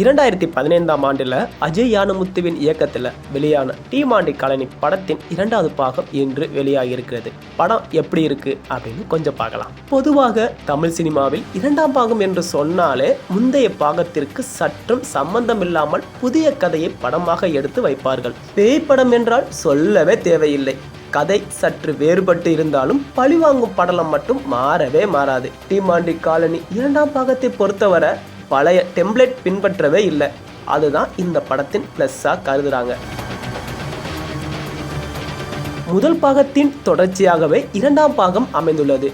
இரண்டாயிரத்தி பதினைந்தாம் ஆண்டில் அஜய் யானமுத்துவின் இயக்கத்தில் வெளியான டீமாண்டி காலனி படத்தின் இரண்டாவது பாகம் இன்று வெளியாகியிருக்கிறது. படம் எப்படி இருக்கு அப்படின்னு கொஞ்சம் பார்க்கலாம். பொதுவாக தமிழ் சினிமாவில் இரண்டாம் பாகம் என்று சொன்னாலே முந்தைய பாகத்திற்கு சற்றும் சம்பந்தம் இல்லாமல் புதிய கதையை படமாக எடுத்து வைப்பார்கள். பேய் படம் என்றால் சொல்லவே தேவையில்லை. கதை சற்று வேறுபட்டு இருந்தாலும் பழிவாங்கும் படலம் மட்டும் மாறவே மாறாது. டீமாண்டி காலனி இரண்டாம் பாகத்தை பொறுத்தவரை பழைய டெம்ப்ளேட் பின்பற்றவே இல்லை. அதுதான் இந்த படத்தின் ப்ளஸ்ஸாக கருதுகிறாங்க முதல் பாகத்தின் தொடர்ச்சியாகவே இரண்டாம் பாகம் அமைந்துள்ளது.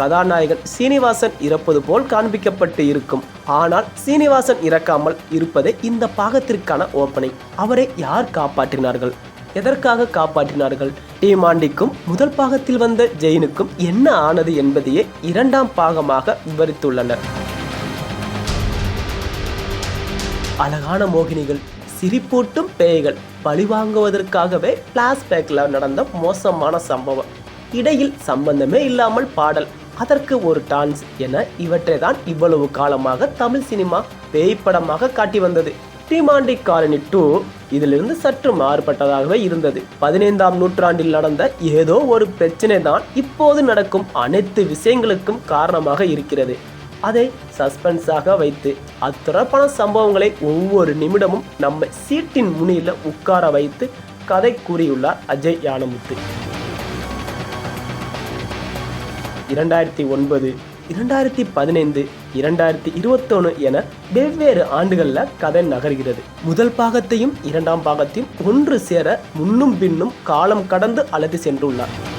கதாநாயகன் சீனிவாசன் இறப்பது போல் காண்பிக்கப்பட்டு இருக்கும். ஆனால் சீனிவாசன் இறக்காமல் இருப்பதே இந்த பாகத்திற்கான ஓப்பனிங் அவரை யார் காப்பாற்றினார்கள்? எதற்காக காப்பாற்றினார்கள்? டீமாண்டிக்கும் முதல் பாகத்தில் வந்த ஜெயினுக்கும் என்ன ஆனது என்பதையே இரண்டாம் பாகமாக விவரித்துள்ளனர். அழகான மோகினிகள் சிரிப்பூட்டும் பேய்கள் பழிவாங்குவதற்காகவே பிளாஸ்பேக்கில் நடந்த மோசமான சம்பவம். இடையில் சம்பந்தமே இல்லாமல் பாடல் அதற்கு ஒரு டான்ஸ் என இவற்றை தான் இவ்வளவு காலமாக தமிழ் சினிமா பேய் படமாக காட்டி வந்தது. டிமாண்டி காலனி டூ இதிலிருந்து சற்று மாறுபட்டதாகவே இருந்தது. பதினைந்தாம் நூற்றாண்டில் நடந்த ஏதோ ஒரு பிரச்சனை தான் இப்போது நடக்கும் அனைத்து விஷயங்களுக்கும் காரணமாக இருக்கிறது. அதை சஸ்பென்ஸாக வைத்து அத்தொடர்பான சம்பவங்களை ஒவ்வொரு நிமிடமும் நம்ம சீட்டின் முனியில் உட்கார வைத்து கதை கூறியுள்ளார் அஜய் யானமுத்து. இரண்டாயிரத்தி ஒன்பது இரண்டாயிரத்தி பதினைந்து இரண்டாயிரத்தி இருபத்தொன்று என வெவ்வேறு ஆண்டுகளில் கதை நகர்கிறது. முதல் பாகத்தையும் இரண்டாம் பாகத்தையும் ஒன்று சேர முன்னும் பின்னும் காலம் கடந்து அழைத்து சென்றுள்ளார்.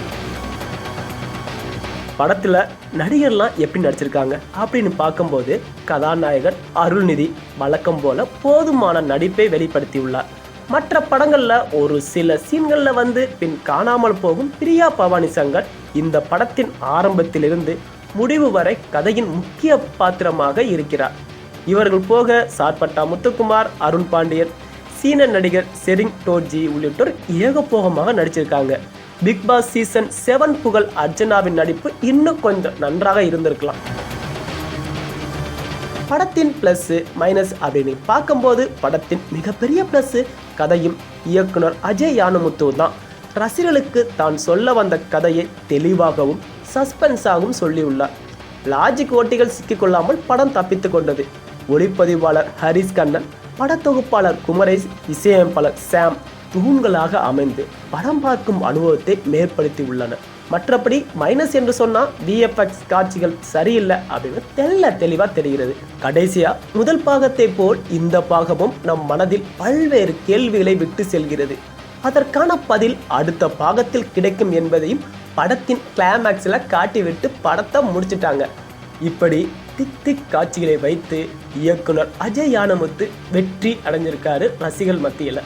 படத்தில் நடிகர்லாம் எப்படி நடிச்சிருக்காங்க அப்படின்னு பார்க்கும்போது கதாநாயகர் அருள்நிதி வழக்கம் போல போதுமான நடிப்பை வெளிப்படுத்தியுள்ளார். மற்ற படங்களில் ஒரு சில சீன்களில் வந்து பின் காணாமல் போகும் பிரியா பவானி சங்கர் இந்த படத்தின் ஆரம்பத்திலிருந்து முடிவு வரை கதையின் முக்கிய பாத்திரமாக இருக்கிறார். இவர்கள் போக சார்பட்டா முத்துக்குமார் அருண் பாண்டியன் சீன நடிகர் செரிங் டோர்ஜி உள்ளிட்டோர் ஏகபோகமாக நடிச்சிருக்காங்க. பிக் பாஸ் சீசன் செவன் புகழ் அர்ஜனாவின் நடிப்பு இன்னும் கொஞ்சம் நன்றாக இருந்திருக்கலாம். படத்தின் ப்ளஸ்ஸு மைனஸ் அப்படின்னு பார்க்கும்போது படத்தின் மிகப்பெரிய ப்ளஸ்ஸு கதையும் இயக்குனர் அஜய் யானமுத்து தான். ரசிகர்களுக்கு தான் சொல்ல வந்த கதையை தெளிவாகவும் சஸ்பென்ஸாகவும் சொல்லியுள்ளார். லாஜிக் ஓட்டிகள் சிக்கிக்கொள்ளாமல் படம் தப்பித்து கொண்டது. ஒளிப்பதிவாளர் ஹரிஸ் கண்ணன் படத்தொகுப்பாளர் குமரேஷ் இசையமைப்பாளர் சாம் தூண்களாக அமைந்து படம் பார்க்கும் அனுபவத்தை மேற்படுத்தி உள்ளன மற்றபடி மைனஸ் என்று சொன்னால் விஎஃப்எக்ஸ் காட்சிகள் சரியில்லை அப்படின்னு தெல்ல தெளிவாக தெரிகிறது. கடைசியாக முதல் பாகத்தை போல் இந்த பாகமும் நம் மனதில் பல்வேறு கேள்விகளை விட்டு செல்கிறது. அதற்கான பதில் அடுத்த பாகத்தில் கிடைக்கும் என்பதையும் படத்தின் கிளைமேக்ஸில் காட்டிவிட்டு படத்தை முடிச்சிட்டாங்க. இப்படி திக் திக் காட்சிகளை வைத்து இயக்குனர் அஜய் யானமுத்து வெற்றி அடைஞ்சிருக்காரு ரசிகர்கள் மத்தியில்.